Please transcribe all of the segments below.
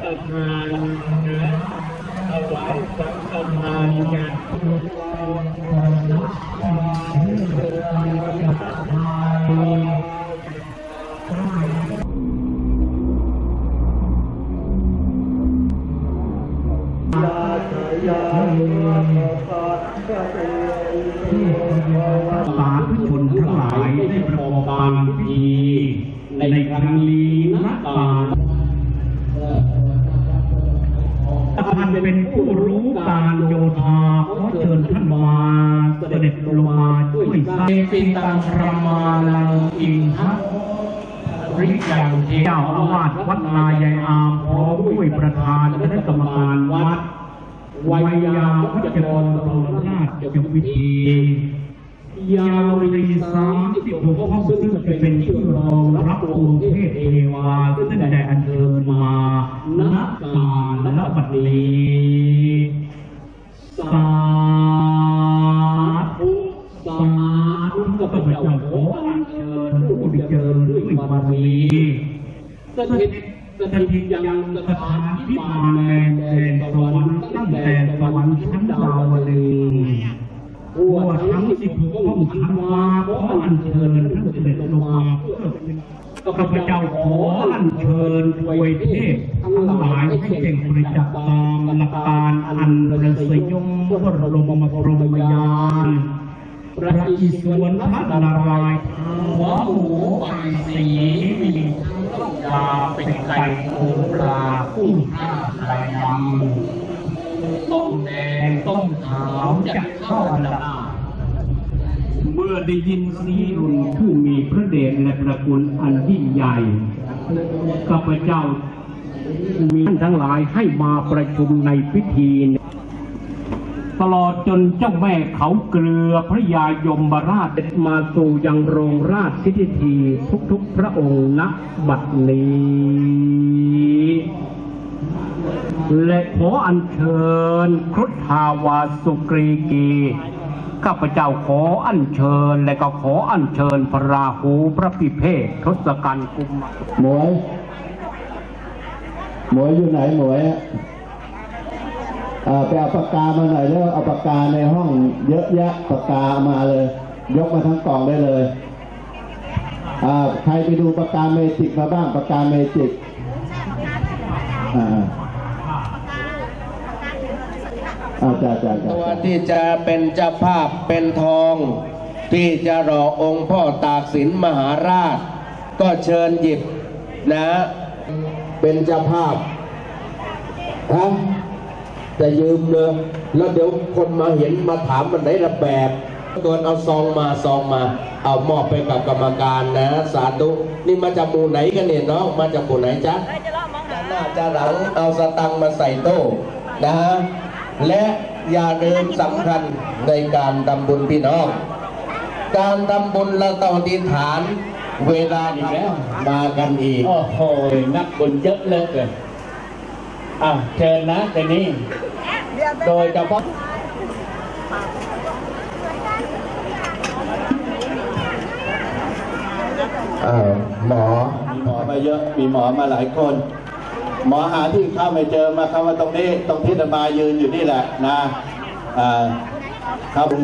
ทานนะถวายสังฆทานกัน ริยังเจ้าอาวาสวัดนายายอามพร้อมด้วยประธานคณะกรรมการวัดวัยยาวัจกรโรราชจวิธียาวรีสามสิบหกห้องซึ่งจะเป็นผู้รองรับองค์เทพเทวาซึ่งได้อัญเชิญมาณการและบัดนี้สา บารมีสถิตสถิตยังสถานที่มานแมนแดนสวรรค์ตั้งแต่สวรรค์ชั้นดาวดึงทั่วทั้งสิบหกห้องชั้นฟ้าขออัญเชิญท่านเสด็จลงมาเพื่อข้าพเจ้าขออัญเชิญถวยเทพทั้งหลายให้เก่งประจักษ์ตามหลักการอันประเสยมวรมพรหมยาน พระอิศวรพระนารายณ์หัวหมูใบสีมียาเป็นไก่โคปลากุ้งข้าวไข่ดำต้มแดงต้มขาวจัดเข้าอันดับหน้าเมื่อได้ยินสีรุนผู้มีพระเดชและประคุณอันยิ่งใหญ่ข้าพเจ้ามีท่านทั้งหลายให้มาประชุมในพิธีนี้ ตลอดจนเจ้าแม่เขาเกลือพระยายมบราชมาสู่ยังโรงราชพิธีทุกๆพระองค์ณบัดนี้ และขออัญเชิญครุฑทาวาสุกรีกีข้าพเจ้าขออัญเชิญและก็ขออัญเชิญพระราหูพระพิเภกทศกัณฐ์กุมหมวยหมวยอยู่ไหนหมวยอะอ่ ไปเอาปากกามาหน่อยแล้วเอาปากกาในห้องเยอะแยะปากกาเอามาเลย ยกมาทั้งกล่องได้เลยอ่าใครไปดูปากกาเมจิกมาบ้างปากกาเมจิกอ่าอ่าจ้าจ้าจ้าตัวที่จะเป็นเจ้าภาพเป็นทอง ที่จะรอองค์พ่อตากสินมหาราช ก็เชิญหยิบนะ เป็นเจ้าภาพฮะ จะยืมเลยแล้วเดี๋ยวคนมาเห็นมาถามมันไหนละแบบตัวเอาซองมาซองมา เอามอบไปกับกรรมการนะ สาธุนี่มาจากหมู่ไหนกันเนี่ยน้องมาจากหมู่ไหนจ๊ะจะหน้าจะหลังเอาสตังค์มาใส่โต๊ะนะฮะและอย่าลืมสำคัญในการทำบุญพี่น้อง การทำบุญเราต้องอธิษฐานเวลาอีกแล้วมากันอีก โอ้โหนักบุญเยอะเลยเกิน อะเชิญนะแต่นี้โดยเฉพาะอ้าวหมอ มีหมอมาเยอะ มีหมอมาหลายคน หมอหาที่เข้าไม่เจอมาเข้ามาตรงนี้ ตรงที่อาตมายืนอยู่นี่แหละนะอ่าครับเป็น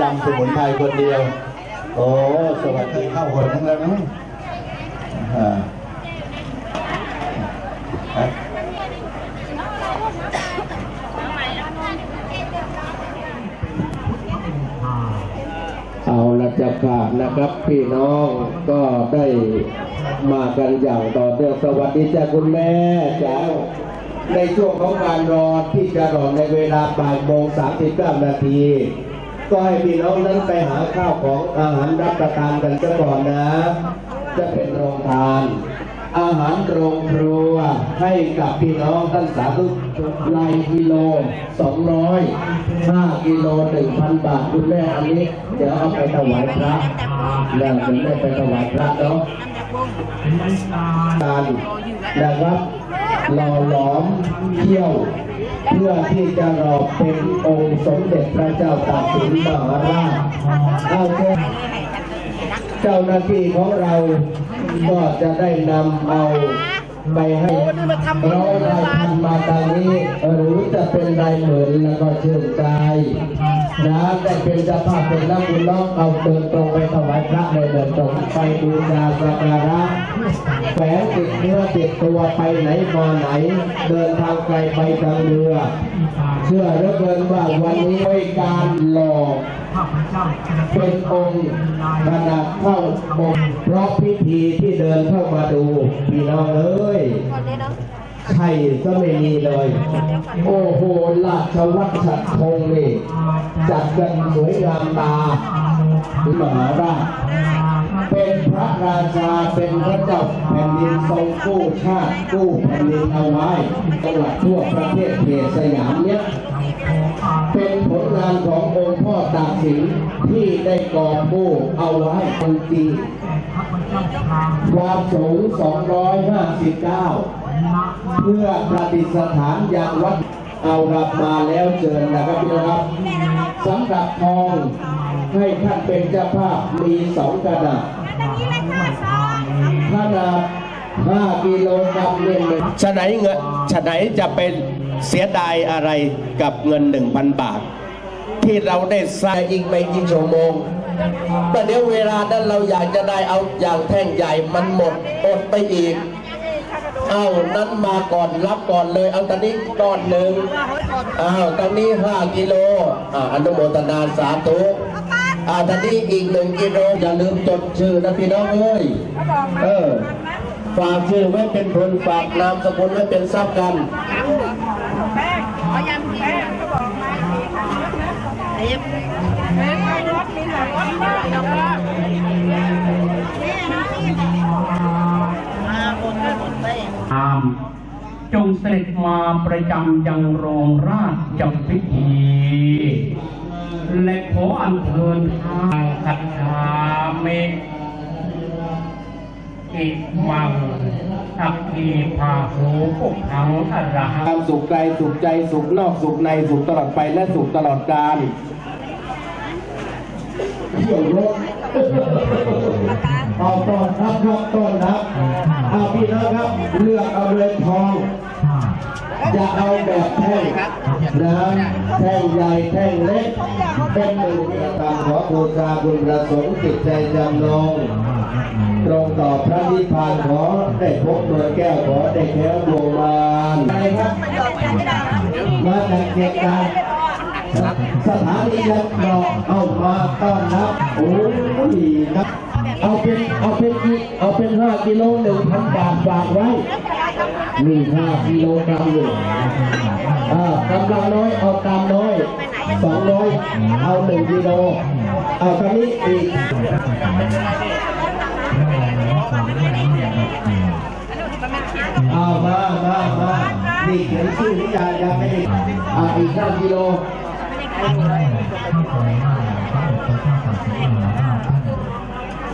ยำสมุนไพรคนเดียว โอ้ สวัสดีเข้าคนทั้งแล้วนะอ่าฮะ เอาละเจ้าค่ะนะครับ พี่น้องก็ได้มากันอย่างต่อเนื่องสวัสดีจ้าคุณแม่จ้าในช่วงของการรอที่จะรอในเวลาบ่ายโมงสามสิบเก้านาทีก็ให้พี่น้องนั้นไปหาข้าวของอาหารรับประทานกันซะก่อนนะ จะเป็นโรงทาน อาหารโรงครัวให้กับพี่น้องท่านสาธุรายกิโลสองร้อยห้ากิโลหนึ่งพันบาทคุณแม่อันนี้เดี๋ยวเอาไปถวายพระแล้วคุณแม่ไปถวายพระเนาะการนะครับหล่อหลอมเที่ยว เพื่อที่จะรอเป็นองค์สมเด็จพระเจ้าตากสินมหาราชเอาเชิญ เจ้าหน้าที่ของเราก็จะได้นำเอาไปให้ร้อยรายพันมาตางนี้ หรือจะเป็นรายหมื่นแล้วก็เชื่อใจ นะได้เป็นจ้าภาพเป็นนักบุญน้องเอาเดินตรงไปถวายพระเลยเดินตรงไปบูชาสักการะแฝงติดเนื้อติดตัวไปไหนมาไหน เดินทางไกลไปทางเรือ เชื่อเหลือเกินว่าวันนี้ด้วยการหลอข้าพเจ้าจะเป็นองค์ขนาดเข้าองค์เพราะพิธีที่เดินเข้ามาดูพี่น้องเอ้ย ใช่ก็ไม่มีเลย โอ้โหราชวัชธงนี่จัดกันสวยงามตามหาราชเป็นพระราชาเป็นพระเจ้าแผ่นดินทรงกู้ชาติกู้แผ่นดินเอาไว้จังหวัดทั่วประเทศเขตสยามเนี่ยเป็นผลงานขององค์พ่อตากสินที่ได้ก่อผู้เอาไว้คนจีความสูง 259 เพื่อประดิษฐานยางวัดเอารับมาแล้วเชิญนะครับพี่น้องครับสำหรับทองให้ท่านเป็นเจ้าภาพมีสองขนาดขนาด5กิโลกรัมเนี่ยฉะไหนเงินฉะไหนจะเป็นเสียดายอะไรกับเงิน1,000บาท ที่เราได้สร้างยิงไม่ยิงชั่วโมงแต่เดี๋ยวเวลานั้นเราอยากจะได้เอาอย่างแท่งใหญ่มันหมดอดไปอีก อานั้นมาก่อนรับก่อนเลย เอาตอนนี้ก้อนหนึ่งอ้าวตอนนี้ห้ากิโลอ่าอนุโมทนาสาธุอ่าตอนนี้อีกหนึ่งกิโลอย่าลืมจดชื่อนะพี่น้องเอ้ยเออฝากชื่อไว้เป็นคนฝากนามสกุลไว้เป็นทรัพย์กันแป้งขอยั จงเสด็จมาประจำยังโรงราชจำพิธี และขออัญเชิญทางคัตถาเมฆอิมังสักขีพาหูปุกขังอรหัความงสุขกายสุขใจสุขนอกสุขในสุขตลอดไปและสุขตลอดกาลเที่ยวรถ เอาต้อนรับครับต้อนรับเอาพี่น้องครับเลือกเอาเรือนทองจะเอาแบบแท่งนะแท่งใหญ่แท่งเล็กเป็นหนึ่งตามขอบูชาบุญประสงค์จิตใจจำนงตรงต่อพระนิพพานขอได้พบเมือแก้วขอได้แค้วดวงมารอะไรครับมาจากเหตุการณ์สถานียันดอกเอามาต้อนรับโอ้ยครับ เอาเป็นเอาเป็นกี่เอาเป็นห้ากิโลหนึ่งพันบาทฝากไว้มีห้ากิโลกรัมอยู่อ่ากำลังน้อยเอาตามน้อยสองร้อยเอาหนึ่งกิโลเอาตอนนี้อีกเอามามามานี่เขียนชื่อนิยายยังไม่ได้อ่าอีกห้ากิโล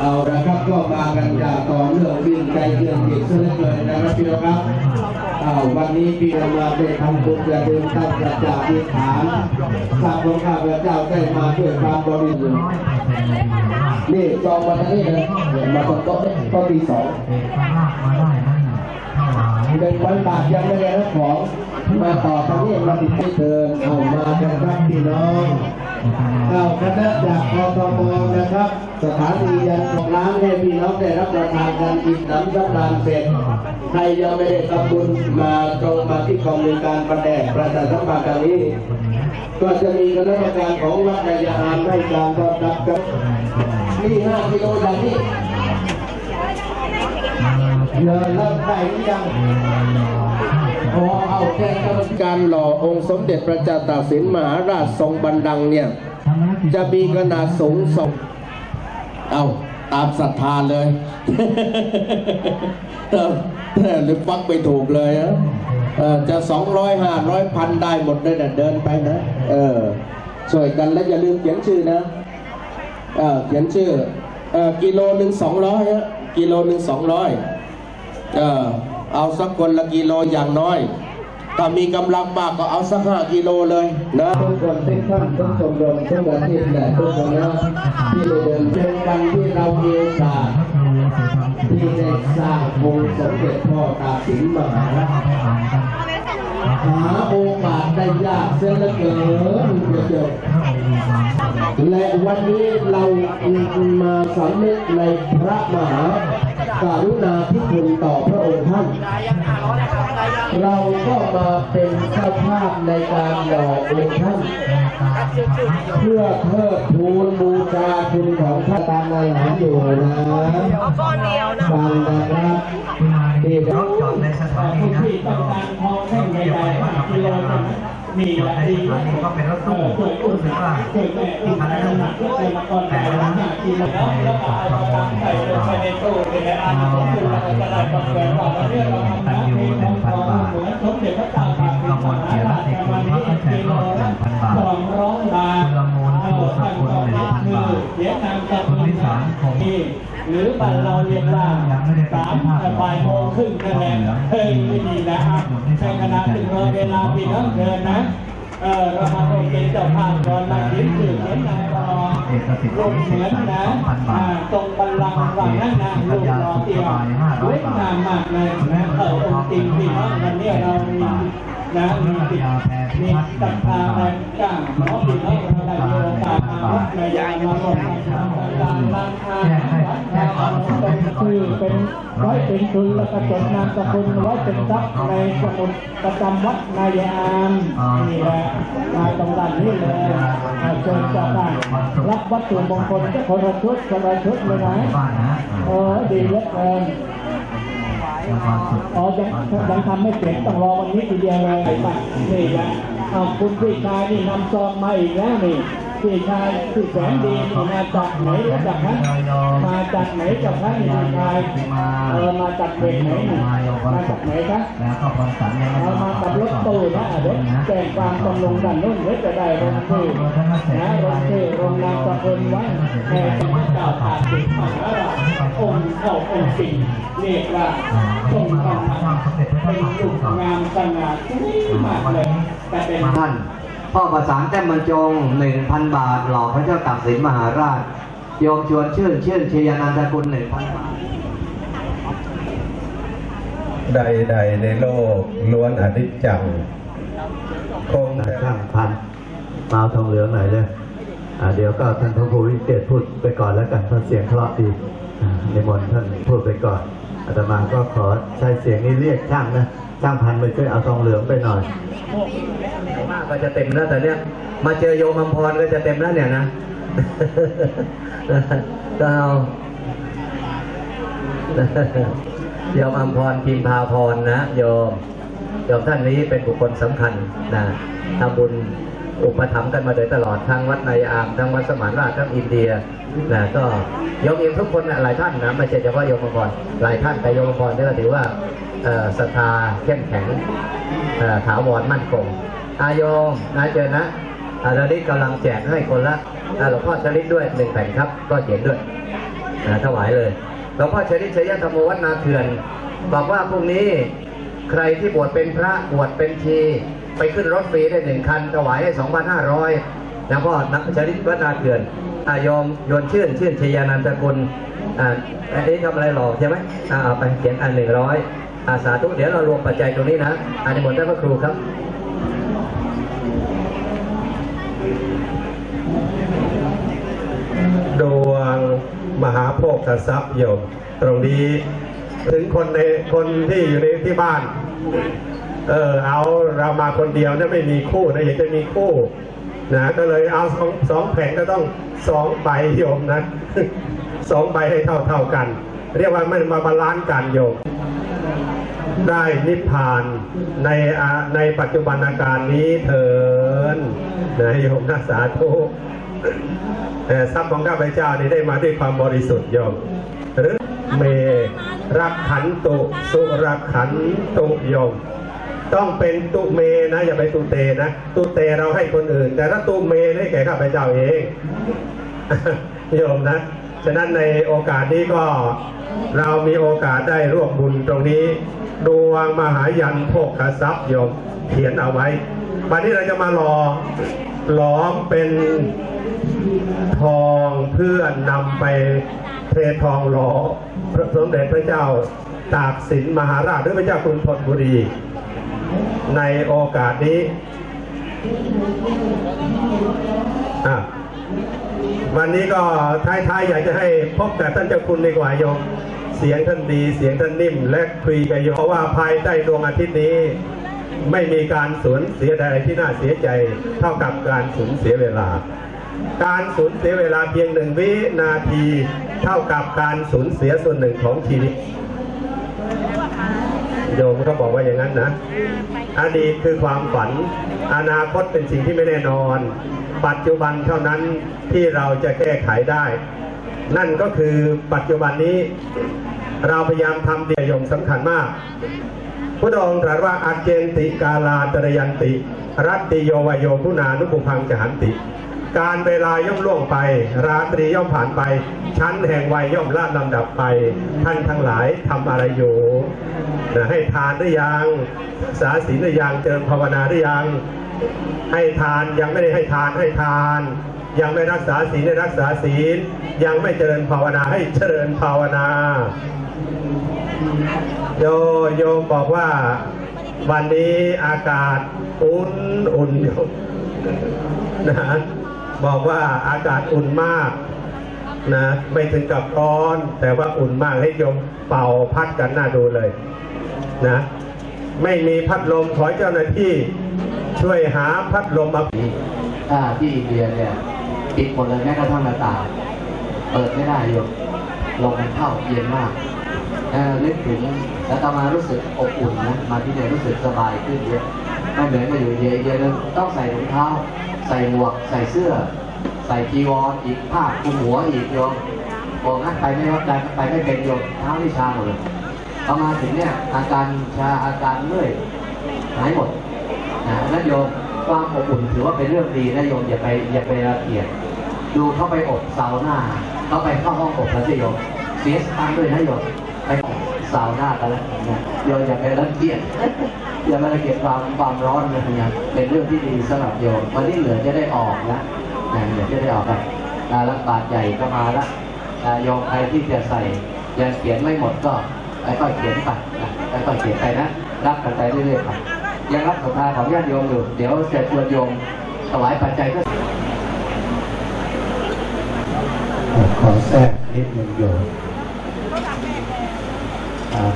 เอาละครับก็มากันอย่างต่อเนื่องวิ่งใจเยือนอีกซะเหลือเกินนะครับพี่น้องครับเอาวันนี้พี่เรามาได้ทำบุญกระเดินตั้งกระจาธิฐานข้าพระข้าพเจ้าได้มาด้วยความบริสุทธิ์นี่จองมาทางนี้นะมาตรงโต๊ะนี่โต๊ะที่สองหนึ่งพันบาทยังไม่ได้รับของมาต่อทางนี้มาติดให้เดินเอามากันครับพี่น้องเอาคณะจากกทมนะครับ สถานียันของร้านให้พี่น้องได้รับประทานกันอิ่มน้ำสำราญเสร็จใครยังไม่ได้ทำบุญมาตรงมาที่กองมีการประแดกประชาสัมพันธ์ทางนี้ ก็จะมีคณะกรรมการของวัดนายานให้การต้อนรับครับนี่ห้ากิโลอย่างนี้เดินริ่มได้หรือยังพอเอาแจ้งกรรมการหล่อองค์สมเด็จพระเจ้าตากสินมหาราชทรงบันดังเนี่ย จะมีขนาดสูงสอง เอาตามศรัทธาเลยเออหรือฟักไปถูกเลยนะจะสองร้อยห้าร้อยพันได้หมดเลยนะเดินไปนะ เออช่วยกันแล้วอย่าลืมเขียนชื่อนะ เออเขียนชื่อเออกิโลหนึ่งสองร้อยกิโลหนึ่งสองร้อยเออเอาสักคนละกิโลอย่างน้อย ถ้ามีกำลังมากก็เอาสักห้ากิโลเลยนะทุกคนทุกท่านทุกชมรมทุกอาชีพและทุกคนแล้ ที่ได้สร้างองค์สมเด็จพ่อตาสินมหาราชหาโอกาสได้ยากเสียเหลือเกินเดียวและวันนี้เรามาสำนึกในพระมหา กรุณาธิคุณต่อพระองค์ท่าน เราก็มาเป็นเจ้าภาพในการหล่อองค์ท่าน เพื่อเทิดทูนบูชาคุณของพระตามอาหารอยู่นะฟังนะครับที่เราจอดในสถานีนะ ที่ต้องการทองแท่งใหญ่ๆห้ากิโลนะมีจอหดลายในดีสถานีก็เป็นรถตู้รู้สึกว่าช่วยแม่ที่คันนั้นช่วยมาก่อนแต่ละห้ากิโลแล้วแล้วก็เอามาตั้งใส่ลงไปในตู้นี่แหละอันนี้ก็คือเราจะได้ประเมินว่าวันนี้เราทำหน้าที่ของทองเหมือนสมเด็จพระเจ้าตากสินมหาราชในวันนี้กิโลละสองร้อยบาทเอาท่านก็นับคือเสียนามสกุลนี่ หรือบ้านเราเรียกว่าสามบ่ายโมงครึ่งนั่นแหละเฮ้ยไม่ดีนะครับในขณะที่รอเวลาพี่น้องเชิญนะ เออเรามาเป็นเจ้าภาพก่อนมาเขียนชื่อเขียนนามรอลงเหมือนนะตรงบัลลังก์ฝั่งนั้นนะลูกรอเตียวสวยงามมากเลยนะเออองค์จริงพี่น้องวันนี้เรามีนะมีติดมีศรัทธาแรงกล้าเนาะพี่น้องเราได้มีโอกาสมาวัดในยามมาลงการร้านาหาวัดเป็นชื่อเป็นร้อยเป็นทุนแล้วก็จดนามสกุลไว้เป็นทรัพย์ในสมุดประจำวัดนายามนี่แหละมาตรงด้านนี้เลยเอาเชิญเจ้าบ้านรับวัตถุมงคลก็คนละชุดคนละชุดเลยนะบ้านนะเออดีเหลือเกินความ อ๋อยังยังทำไม่เสร็จต้องรอวันนี้ทีเดียวเลยป่ะนี่นะเอาคุณพี่ชายนี่นำซองมาอีกแล้วนี่ พี่ชายพี่แสนดีมาจากไหนจากนั้นมาจากไหนจากนั้นนี่พี่ชายเออมาจากเด็กไหนนี่มาจากไหนครับเอามากับรถตู้นะรถแจ้งความจำลงด้านนู้นเดี๋ยจะได้ลงชื่อนะลงชื่อลงนามสกุลไว้ในสมัยเก่าตากสินมหาราชองค์เข้าองค์จริงเรียกว่าทรงธรรมะเป็นรูปงามสง่าสวยมากเลยแต่เป็นท่าน พ่อประสานแต้มบรรจงหนึ่งพันบาท หล่อพระเจ้าตากสินมหาราช โยมชวนชื่นชื่นชยานันทกุลหนึ่งพันบาทใดๆในโลกล้วนอนิจจัง คงแต่ช่างพันมาเอาทองเหลืองหน่อยเลยอ่าเดี๋ยวก็ท่านพระครูวิเศษพูดไปก่อนแล้วกันท่านเสียงเพราะดีอ่าในมนต์ท่านพูดไปก่อนอาตมาก็ขอใช้เสียงนี้เรียกช่างนะช่างพันไปช่วยเอาทองเหลืองไปหน่อยมา ก็จะเต็มแล้วแต่เนี้ยมาเจอโยมอมพรก็จะเต็มแล้วเนี่ยนะก็เอาโยมอัมพรพิมพาพรนะโยมโยมท่านนี้เป็นบุคคลสำคัญนะทำบุญอุปถัมภ์กันมาโดยตลอดทั้งวัดในอามทั้งวัดสมานราชทั้งอินเดียนะก็โยมเองทุกคนนะหลายท่านนะไม่ใช่เฉพาะโยมอัมพรหลายท่านแต่โยมอัมพรนี่ก็ถือว่าศรัทธาเข้มแข็งถาวรมั่นคง อาโยมนะเจอนะอาเรานี้กำลังแจกให้คนละอาหลวงพ่อชลิดด้วยหนึ่งแผ่นครับ ก็เขียนด้วยนะถวายเลยหลวงพ่อชริชยธรรมวัฒนาเถื่อน บอกว่าพรุ่งนี้ใครที่บวชเป็นพระบวชเป็นชีไปขึ้นรถฟรีได้หนึ่งคันถวายให้2,500นะพ่อนักชริชวัฒนาเถื่อนอายอมโยนชื่นชื่นชยานันตกุลอ่าอันนี้ทำอะไรหลอกใช่ไหมอ่าเอาไปเขียนอันหนึ่งร้อยอาสาธุเดี๋ยวเรารวมปัจจัยตรงนี้นะอันนี้หมดท่านพระครูครับ ดวงมหาโภคทรัพย์โยมตรงนี้ ถึงคนในคนที่อยู่ในที่บ้าน เออเอาเรามาคนเดียวเนี่ยไม่มีคู่นะอยากจะมีคู่นะก็เลยเอาสองสองแผงก็ต้องสองใบโยมนะสองใบให้เท่าเท่ากัน เรียกว่ามันมาบาลานซ์กันโยม ได้นิพพานในในปัจจุบันอาการนี้เถินนะโยมนะสาธุแต่ทรัพย์ของข้าพเจ้านี้ได้มาด้วยความบริสุทธิ์โยมหรือเมรักขันตุสุรักขันตุโยมต้องเป็นตุเมนะอย่าไปตุเตนะตุเตเราให้คนอื่น แต่ถ้าตุเมให้แก่ข้าพเจ้าเองโยมนะ ฉะนั้นในโอกาสนี้ก็ เรามีโอกาสได้ร่วมบุญตรงนี้ดวงมหายันโภคทรัพย์โยมเขียนเอาไว้ วันนี้เราจะมาหล่อหลอมเป็นทองเพื่อนำไปเททองหล่อพระสมเด็จพระเจ้าตากสินมหาราชหรือพระเจ้ากรุงธนบุรี ในโอกาสนี้อะ วันนี้ก็ท้ายๆอยากจะให้พบกับท่านเจ้าคุณดีกว่าโยม เสียงท่านดี เสียงท่านนิ่ม และคุยกับโยมเพราะว่าภายใต้ดวงอาทิตย์นี้ ไม่มีการสูญเสียใดที่น่าเสียใจ เท่ากับการสูญเสียเวลา การสูญเสียเวลาเพียงหนึ่งวินาที เท่ากับการสูญเสียส่วนหนึ่งของชีวิต โยมก็บอกว่าอย่างนั้นนะ อดีตคือความฝัน อนาคตเป็นสิ่งที่ไม่แน่นอน ปัจจุบันเท่านั้นที่เราจะแก้ไขได้ นั่นก็คือปัจจุบันนี้เราพยายามทำเดียยมสำคัญมากพระองค์ตรัสว่าอาเจนติกาลาตรยันติ รัตติโยวโยพุนานุปุพังจหันติ การเวลาย่อมล่วงไป ราตรีย่อมผ่านไป ชั้นแห่งวัยย่อมลาดลำดับไป ท่านทั้งหลายทำอะไรอยู่นะให้ทานหรือยังรักษาศีลหรือยังเจริญภาวนาหรือยัง ให้ทานยังไม่ได้ให้ทานให้ทาน ยังไม่รักษาศีลให้รักษาศีล ยังไม่เจริญภาวนาให้เจริญภาวนาโยโยมบอกว่าวันนี้อากาศอุ่นอุ่นอยู่นะ บอกว่าอากาศอุ่นมากนะไม่ถึงกับร้อน แต่ว่าอุ่นมากให้โยมเป่าพัดกันน่าดูเลยนะไม่มีพัดลมขอเจ้าหน้าที่ช่วยหาพัดลมมาถ้าที่อินเดียเนี่ยปิดหมดเลยแม้กระทั่งหน้าต่างเปิดไม่ได้โยมลมมันเข้าเย็นมากเออนึกถึงแล้วต่อมารู้สึกอบอุ่นนะมาที่เนี่ยรู้สึกสบายขึ้นเยอะไม่เหมือนมาอยู่เยอะๆต้องใส่รองเท้า ใส่หมวกใส่เสื้อ ใส่จีวรอีกผ้าคลุมหัวอีกโยมบอกงั้นไปไม่รอดใจไปไม่เป็นโยมเท้าที่ชาหมดเลยพอมาถึงเนี่ยอาการชาอาการเมื่อยหายหมดนะนั่นโยมความอบอุ่นถือว่าเป็นเรื่องดีนะโยมอย่าไปอย่าไปรังเกียจดูเข้าไปอบเซาวน่าเข้าไปเข้าห้องอบแล้วสิโยมเสียสตังค์ด้วยนะโยม ไปอบซาวน่ากันแล้วนะโยมอย่าไปรังเกียจอย่าไปรังเกียจความความร้อนเลยนะเป็นเรื่องที่ดีสำหรับโยมวันนี้เหลือจะได้ออกนะนะเหลือจะได้ออกไปอ่ารับบาทใหญ่ก็มาละอ่าโยมใครที่จะใส่ยังเขียนไม่หมดก็ค่อยๆเขียนไปนะค่อยๆเขียนไปนะรับกันไปเรื่อยๆไปยังรับศรัทธาของญาติโยมอยู่เดี๋ยวจะชวนโยมถวายปัจจัยก็ขอแทรกนิดหนึ่งโยม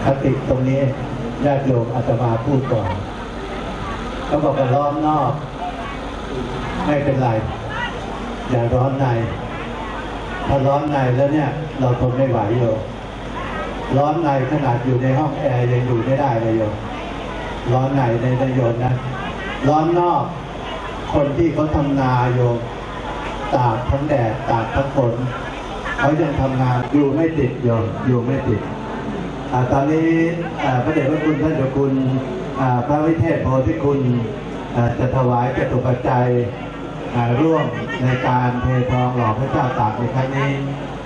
คติตรงนี้ญาติโยมอาตมาพูดก่อนเขาบอกว่าร้อนนอก ไม่เป็นไร อย่าร้อนใน ถ้าร้อนในแล้วเนี่ย เราทนไม่ไหวโยมร้อนในขนาดอยู่ในห้องแอร์ยังอยู่ไม่ได้เลยโยมร้อนในในนโยมนะ ร้อนนอก คนที่เขาทำนาโยมตากทั้งแดดตากทั้งฝนเขายังทำงานอยู่ไม่ติดโยมอยู่ไม่ติด ตอนนี้พระเดชพระคุณท่านเจ้าคุณพระวิเทศโพธิคุณจะถวายจตุปัจจัยอ่าร่วมในการเททองหล่อพระเจ้าตากในครั้งนี้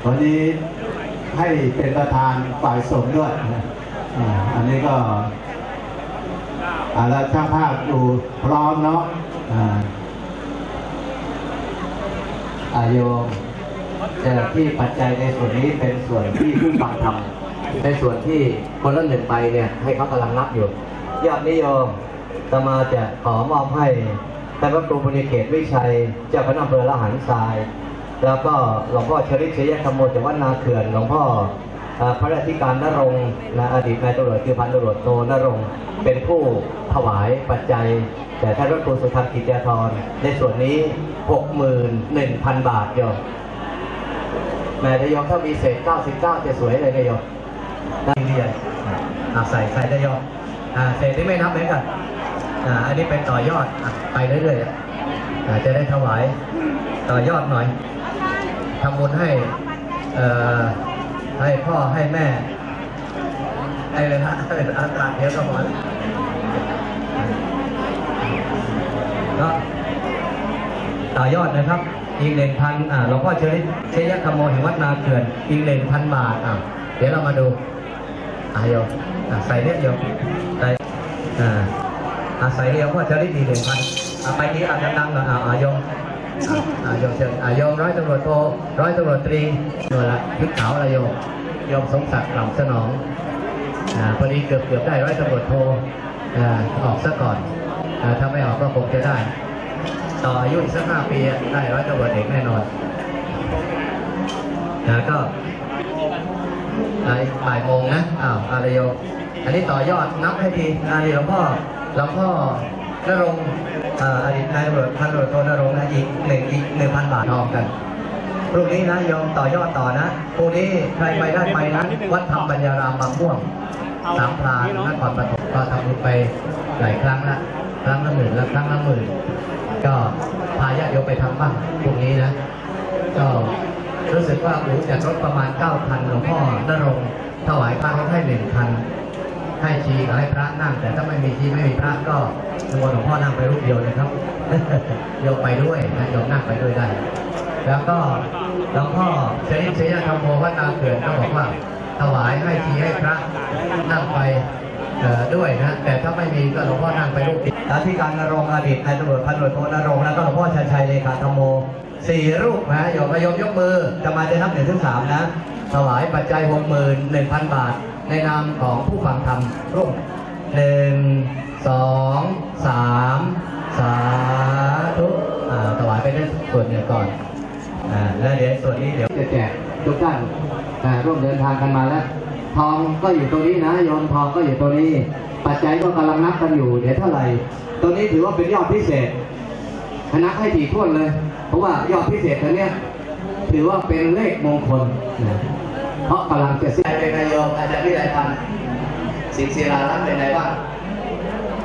วันนี้ให้เป็นประธานฝ่ายสงฆ์ด้วย อันนี้ก็แล้วช่างภาพดูพร้อมเนาะอาอาโยมแต่ที่ปัจจัยในส่วนนี้เป็นส่วนที่ผู้ฟังทำ ในส่วนที่คนละหนึ่งใบเนี่ยให้เขากำลังนับอยู่ ยอดนิยมตมาจะขอมอบให้ท่านพระครูบุญเขตวิชัย เจ้าคณะอำเภอละหันทราย แล้วก็หลวงพ่อชริชยธรรมโมจากวัดนาเขื่อนหลวงพ่อพระราธิการนรงค์นะอดีตนายตำรวจคือพันตำรวจโทนรงค์เป็นผู้ถวายปัจจัยแต่ท่านพระครูสุธรรมกิจยาธรในส่วนนี้ 61,000 บาทโยมแม่ทยมถ้ามีเศษ 99 จะสวยเลยนะโยม เรียนอะใส่ใส่ได้โยมอ่าเศษที่ไม่นับเหมือนกันอ่าอันนี้เป็นต่อยอดไปเรื่อยๆอ่าจะได้ถวายต่อยอดหน่อยทำบุญให้เอ่อให้พ่อให้แม่ให้เลยนะให้อากาศเดี๋ยวก็หมดก็ต่อยอดนะครับอีกหนึ่งพันอ่าหลวงพ่อเชยเชยธรรมโมแห่งวัดนาเขื่อนอีกหนึ่งพันบาทอ่า เดี๋ยวเรามาดูอะโยมอะใส่เนี่ยโยมใส่อ่าใส่เดียวก็จะได้ดีหนึ่งพันอะไปนี้อาจจะดังหน่อยอะอะโยมอะอะโยมเชิญอะโยมร้อยตำรวจโทร้อยตำรวจตรีหน่วยละพริกขาวอะไรโยมยมสมศักดิ์กล่ำสนองอ่าพอดีเกือบเกือบได้ร้อยตำรวจโทอ่าออกซะก่อนอ่าถ้าไม่ออกก็คงจะได้ ต่ออายุอีกสักห้าปีได้ร้อยตำรวจเอกแน่นอนนะก็ อ่าอีกบ่ายโมงนะอ้าวอะไรโยมอันนี้ต่อยอดนับให้ดีอันนี้หลวงพ่อหลวงพ่อนรงค์อาอดีตนายตำรวจพันตำรวจโทนรงค์นะอีกหนึ่งอีกหนึ่งพันบาททองกันพรุ่งนี้นะโยมต่อยอดต่อนะพรุ่งนี้ใครไปได้ไปนะวัดธรรมปัญญารามบางม่วงสามพรานนครปฐมก็ทำบุญไปหลายครั้งละครั้งละหมื่นละครั้งละหมื่นก็พาญาติโยมไปทำบ้างพรุ่งนี้นะ ก็ รู้สึกว่าอูจะรถประมาณ 9,000หลวงพ่อนรงค์ถวายพระรถให้หนึ่งพันให้ชีให้พระนั่ง แต่ถ้าไม่มีชีไม่มีพระก็นิมนหลวงพ่อนั่งไปรูปเดียวเลยครับโยมไปด้วยนะโยมนั่งไปด้วยได้ แล้วก็หลวงพ่อชนิเสยธรรมโมวัดนาเขื่อนก็บอกว่า ถวายให้ชีให้พระนั่งไปด้วยนะแต่ถ้าไม่มีก็หลวงพ่อนั่งไปรูปเดียวอธิการนรงค์อดีตนายตำรวจพันตำรวจโทนรงค์แล้วก็หลวงพ่อชัยชัยเลขาธรรมโม สี่รูปนะโยมโยมยกมือจะมาจะนับหนึ่งถึงสามนะถวายปัจจัยหกหมื่นหนึ่งพันบาท ในนามของผู้ฟังธรรมร่วมหนึ่งสองสามสาธุอ่าถวายไปได้ส่วนหนึ่งก่อนอแล้วเดี๋ยวส่วนนี้เดี๋ยวจะแจกทุกท่านอ่ร่วมเดินทางกันมาแล้ว ทองก็อยู่ตรงนี้นะโยมทองก็อยู่ตรงนี้ ปัจจัยก็กำลังนับกันอยู่เดี๋ยวเท่าไหร่ตรงนี้ถือว่าเป็นยอดพิเศษคณะให้ถี่ถ้วนเลย เพราะว่ายอดพิเศษตัวเนี้ยถือว่าเป็นเลขมงคล เพราะกำลังจะสิ้นเป็นนายโยมอาจารย์วิไลพันธ์สิงศิลาลักษณ์เป็นไงบ้าง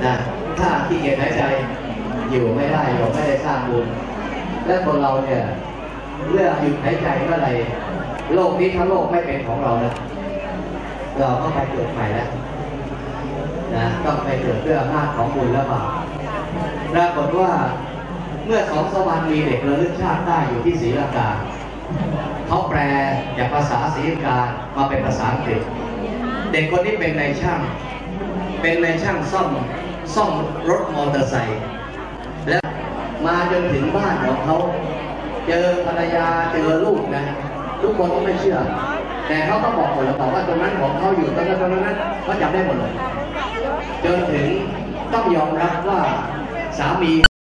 นะถ้าขี้เกียจหายใจอยู่ไม่ได้โยมไม่ได้สร้างบุญ และคนเราเนี่ยเมื่อหยุดหายใจเมื่อไหร่โลกนี้ทั้งโลกไม่เป็นของเราแล้วเราก็ไปเกิดใหม่แล้วนะต้องไปเกิดเพื่ออำนาจของบุญและบาปปรากฏว่า เมื่อสองสวรรค์มีเด็กระลึกชาติได้อยู่ที่ศรีลังกาเขาแปลจากภาษาศรีลังกามาเป็นภาษาอังกฤษ เด็กคนนี้เป็นนายช่าง เป็นนายช่างซ่อมซ่อมรถมอเตอร์ไซค์และมาจนถึงบ้านของเขาเจอภรรยาเจอลูกนะทุกคนก็ไม่เชื่อ แต่เขาก็บอกหมดแล้วบอกว่าตรงนั้นของเขาอยู่ตรงนั้นตรงนั้นเขาจำได้หมดเลยจนถึงต้องยอมรับว่าสามี